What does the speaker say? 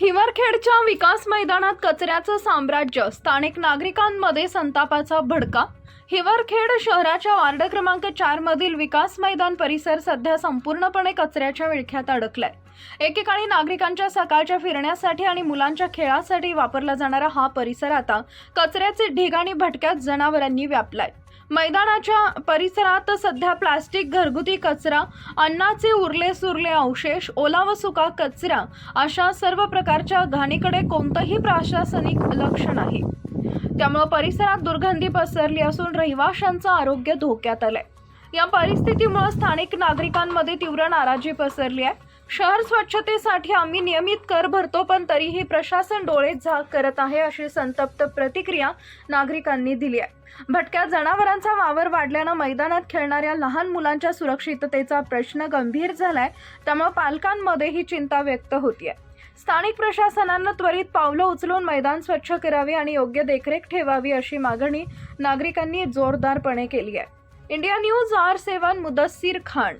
हिवरखेडच्या विकास मैदानात कचऱ्याचं साम्राज्य स्थानिक नागरिकांमध्ये संतापाचा भडका. हिवरखेड शहराच्या वार्ड क्रमांक चार मधील विकास मैदान परिसर सध्या संपूर्णपणे कचऱ्याच्या विळख्यात अडकलाय. एकेकाळी नागरिकांच्या सकाळच्या फिरण्यासाठी आणि मुलांच्या खेळासाठी वापरला जाणारा हा परिसर आता कचऱ्याचे ढिगाणी आणि भटक्यात जनावरांनी व्यापलाय. मैदानाच्या परिसरात सध्या प्लास्टिक घरगुती कचरा अन्नाचे उरले सुरले अवशेष ओला व सुका कचरा अशा सर्व प्रकारच्या घाणीकडे कोणतंही प्रशासनिक लक्ष नाही. त्यामुळे परिसरात दुर्गंधी पसरली असून रहिवाशांचं आरोग्य धोक्यात आलंय. या परिस्थितीमुळे स्थानिक नागरिकांमध्ये तीव्र नाराजी पसरली आहे. शहर स्वच्छतेसाठी आम्ही नियमित कर भरतो पण तरीही प्रशासन डोळे झाक करत आहे अशी संतप्त प्रतिक्रिया नागरिकांनी दिली आहे. भटक्या जनावरांचा वावर वाढल्यानं मैदानात खेळणाऱ्या लहान मुलांच्या सुरक्षिततेचा प्रश्न गंभीर झालाय त्यामुळे पालकांमध्ये ही चिंता व्यक्त होतीये. स्थानिक प्रशासनानं त्वरित पावलं उचलून मैदान स्वच्छ करावे आणि योग्य देखरेख ठेवावी अशी मागणी नागरिकांनी जोरदारपणे केली आहे. India news R seven Mudassir Khan.